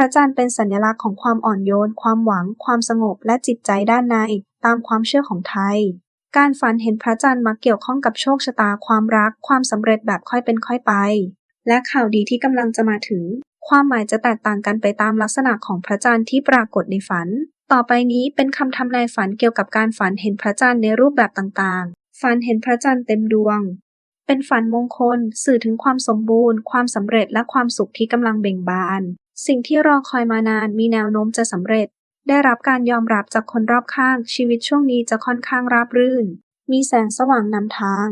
ระจันทร์เป็นสัญลักษณ์ของความอ่อนโยน ความหวัง ความสงบ และจิตใจด้านในตามความเชื่อของไทย การฝันเห็นพระจันทร์มักเกี่ยวข้องกับโชคชะตา ความรัก ความสำเร็จแบบค่อยเป็นค่อยไป และข่าวดีที่กำลังจะมาถึง ความหมายจะแตกต่างกันไปตามลักษณะของพระจันทร์ที่ปรากฏในฝัน ต่อไปนี้เป็นคำทำนายฝันเกี่ยวกับการฝันเห็นพระจันทร์ในรูปแบบต่างๆ ฝันเห็นพระจันทร์เต็มดวงเป็นฝันมงคล สื่อถึงความสมบูรณ์ ความสำเร็จและความสุขที่กำลังเบ่งบาน สิ่งที่รอคอยมานานมีแนวโน้มจะสำเร็จ ได้รับการยอมรับจากคนรอบข้าง ชีวิตช่วงนี้จะค่อนข้างราบรื่น มีแสงสว่างนำทาง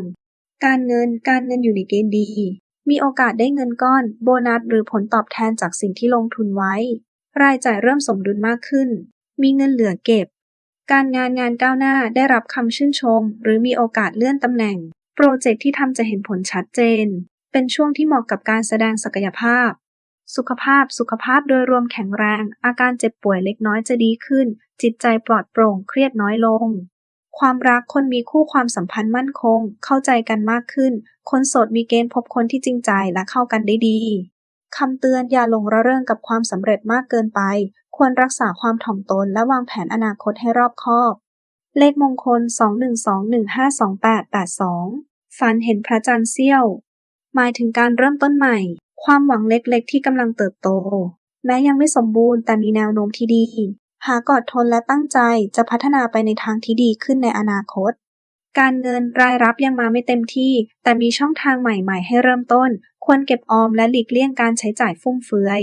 การเงิน การเงินอยู่ในเกณฑ์ดี มีโอกาสได้เงินก้อน โบนัสหรือผลตอบแทนจากสิ่งที่ลงทุนไว้ รายจ่ายเริ่มสมดุลมากขึ้น มีเงินเหลือเก็บ การงานงานก้าวหน้าได้รับคำชื่นชม หรือมีโอกาสเลื่อนตำแหน่ง โปรเจกต์ที่ทำจะเห็นผลชัดเจน เป็นช่วงที่เหมาะกับการแสดงศักยภาพ สุขภาพ สุขภาพโดยรวมแข็งแรง อาการเจ็บป่วยเล็กน้อยจะดีขึ้น จิตใจปลอดโปร่ง เครียดน้อยลง ความรัก คนมีคู่ความสัมพันธ์มั่นคง เข้าใจกันมากขึ้น คนโสดมีเกณฑ์พบคนที่จริงใจและเข้ากันได้ดี คำเตือนอย่าหลงระเริงกับความสำเร็จมากเกินไป ควรรักษาความถ่อมตนและวางแผนอนาคตให้รอบคอบ เลขมงคล 21215282ฝันเห็นพระจันทร์เสี้ยว หมายถึงการเริ่มต้นใหม่ ความหวังเล็กๆ ที่กำลังเติบโต แม้ยังไม่สมบูรณ์แต่มีแนวโน้มที่ดี หากอดทนและตั้งใจจะพัฒนาไปในทางที่ดีขึ้นในอนาคต การเงินรายรับยังมาไม่เต็มที่ แต่มีช่องทางใหม่ๆ ให้เริ่มต้น ควรเก็บออมและหลีกเลี่ยงการใช้จ่ายฟุ่มเฟือย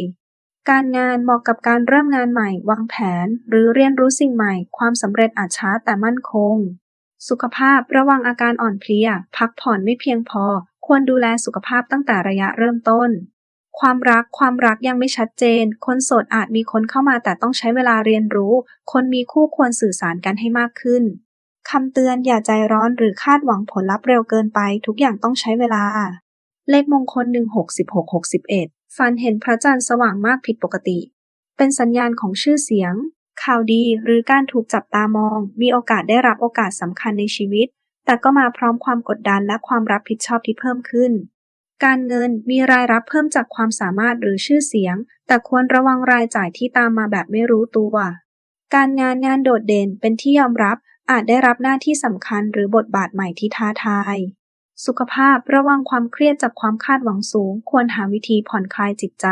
การงานเหมาะกับการเริ่มงานใหม่ วางแผน หรือเรียนรู้สิ่งใหม่ ความสำเร็จอาจช้าแต่มั่นคงสุขภาพระวังอาการอ่อนเพลีย พักผ่อนไม่เพียงพอ ควรดูแลสุขภาพตั้งแต่ระยะเริ่มต้น ความรักความรักยังไม่ชัดเจน คนโสดอาจมีคนเข้ามาแต่ต้องใช้เวลาเรียนรู้ คนมีคู่ควรสื่อสารกันให้มากขึ้นคำเตือนอย่าใจร้อนหรือคาดหวังผลลัพธ์เร็วเกินไป ทุกอย่างต้องใช้เวลา เลขมงคล 16661 ฟันเห็นพระจันทร์สว่างมากผิดปกติ เป็นสัญญาณของชื่อเสียง ข่าวดีหรือการถูกจับตามอง มีโอกาสได้รับโอกาสสำคัญในชีวิต แต่ก็มาพร้อมความกดดันและความรับผิดชอบที่เพิ่มขึ้น การเงินมีรายรับเพิ่มจากความสามารถหรือชื่อเสียง แต่ควรระวังรายจ่ายที่ตามมาแบบไม่รู้ตัว การงานงานโดดเด่นเป็นที่ยอมรับอาจได้รับหน้าที่สำคัญหรือบทบาทใหม่ที่ท้าทาย สุขภาพระวังความเครียดจากความคาดหวังสูง ควรหาวิธีผ่อนคลายจิตใจ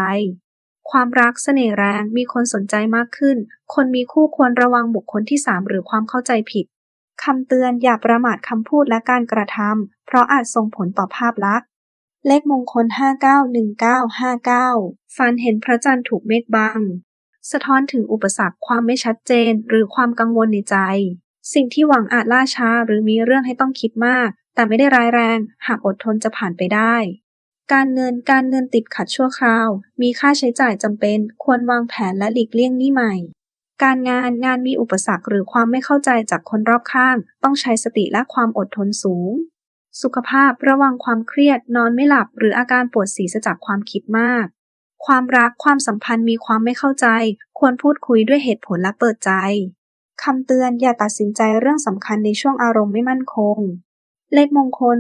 ความรักเสน่ห์แรงมีคนสนใจมากขึ้น คนมีคู่ควรระวังบุคคลที่สามหรือความเข้าใจผิด คำเตือนอย่าประมาทคำพูดและการกระทำเพราะอาจส่งผลต่อภาพลักษณ์ เลขมงคล 591959 ฟันเห็นพระจันทร์ถูกเมฆบัง สะท้อนถึงอุปสรรคความไม่ชัดเจน หรือความกังวลในใจ สิ่งที่หวังอาจล่าช้าหรือมีเรื่องให้ต้องคิดมาก แต่ไม่ได้ร้ายแรง หากอดทนจะผ่านไปได้ การเงินการเงินติดขัดชั่วคราว มีค่าใช้จ่ายจำเป็น ควรวางแผนและหลีกเลี่ยงหนี้ใหม่ การงานงานมีอุปสรรคหรือความไม่เข้าใจจากคนรอบข้าง ต้องใช้สติและความอดทนสูง สุขภาพระวังความเครียด นอนไม่หลับ หรืออาการปวดศีรษะจากความคิดมาก ความรักความสัมพันธ์มีความไม่เข้าใจ ควรพูดคุยด้วยเหตุผลและเปิดใจคำเตือนอย่าตัดสินใจเรื่องสำคัญในช่วงอารมณ์ไม่มั่นคง เลขมงคล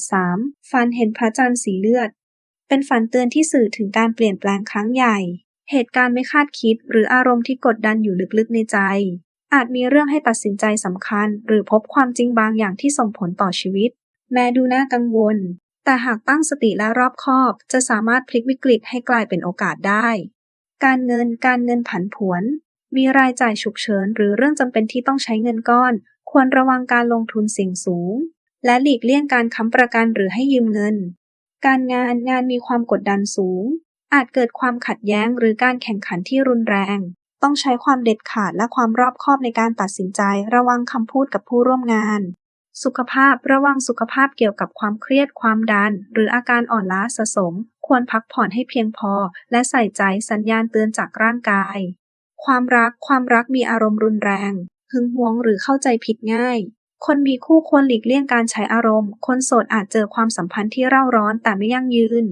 373773 ฟันเห็นพระจันทร์สีเลือด เป็นฝันเตือนที่สื่อถึงการเปลี่ยนแปลงครั้งใหญ่ เหตุการณ์ไม่คาดคิด หรืออารมณ์ที่กดดันอยู่ลึกๆในใจ อาจมีเรื่องให้ตัดสินใจสำคัญ หรือพบความจริงบางอย่างที่ส่งผลต่อชีวิต แม้ดูน่ากังวล แต่หากตั้งสติและรอบคอบ จะสามารถพลิกวิกฤตให้กลายเป็นโอกาสได้ การเงินการเงินผันผวน มีรายจ่ายฉุกเฉิน หรือเรื่องจำเป็นที่ต้องใช้เงินก้อน ควรระวังการลงทุนเสี่ยงสูง และหลีกเลี่ยงการค้ำประกันหรือให้ยืมเงิน การงานงานมีความกดดันสูง อาจเกิดความขัดแย้งหรือการแข่งขันที่รุนแรง ต้องใช้ความเด็ดขาดและความรอบคอบในการตัดสินใจ ระวังคำพูดกับผู้ร่วมงาน สุขภาพระวังสุขภาพเกี่ยวกับความเครียดความดัน หรืออาการอ่อนล้าสะสม ควรพักผ่อนให้เพียงพอ และใส่ใจสัญญาณเตือนจากร่างกาย ความรักความรักมีอารมณ์รุนแรง หึงหวงหรือเข้าใจผิดง่ายคนมีคู่ควรหลีกเลี่ยงการใช้อารมณ์ คนโสดอาจเจอความสัมพันธ์ที่เร่าร้อนแต่ไม่ยั่งยืน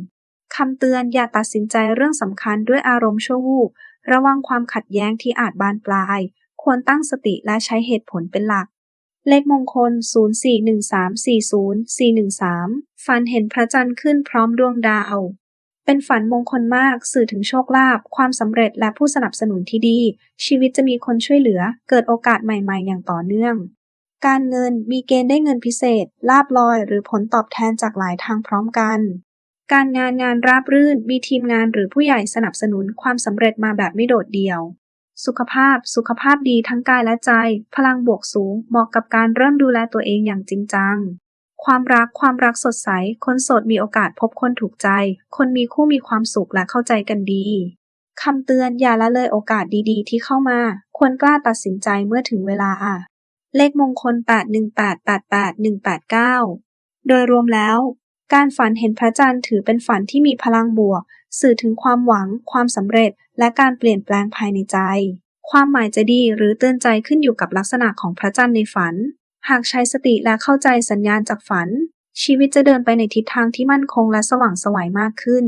คำเตือนอย่าตัดสินใจเรื่องสำคัญด้วยอารมณ์ชั่ววูบระวังความขัดแย้งที่อาจบานปลาย ควรตั้งสติและใช้เหตุผลเป็นหลัก เลขมงคล 041340 413ฟันเห็นพระจันทร์ขึ้นพร้อมดวงดาว เป็นฝันมงคลมากสื่อถึงโชคลาภความสำเร็จและผู้สนับสนุนที่ดี ชีวิตจะมีคนช่วยเหลือ เกิดโอกาสใหม่ๆ อย่างต่อเนื่อง การเงินมีเกณฑ์ได้เงินพิเศษ ลาภลอย หรือผลตอบแทนจากหลายทางพร้อมกัน การงานงานราบรื่น มีทีมงานหรือผู้ใหญ่สนับสนุนความสำเร็จมาแบบไม่โดดเดี่ยว สุขภาพ สุขภาพดีทั้งกายและใจ พลังบวกสูง เหมาะกับการเริ่มดูแลตัวเองอย่างจริงจัง ความรัก ความรักสดใส คนโสดมีโอกาสพบคนถูกใจ คนมีคู่มีความสุขและเข้าใจกันดีคำเตือนอย่าละเลยโอกาสดีๆ ที่เข้ามา ควรกล้าตัดสินใจเมื่อถึงเวลา เลขมงคล 8188819โดยรวมแล้ว การฝันเห็นพระจันทร์ถือเป็นฝันที่มีพลังบวก สื่อถึงความหวัง ความสำเร็จ และการเปลี่ยนแปลงภายในใจ ความหมายจะดีหรือเตือนใจขึ้นอยู่กับลักษณะของพระจันทร์ในฝัน หากใช้สติและเข้าใจสัญญาณจากฝัน ชีวิตจะเดินไปในทิศทางที่มั่นคงและสว่างไสวมากขึ้น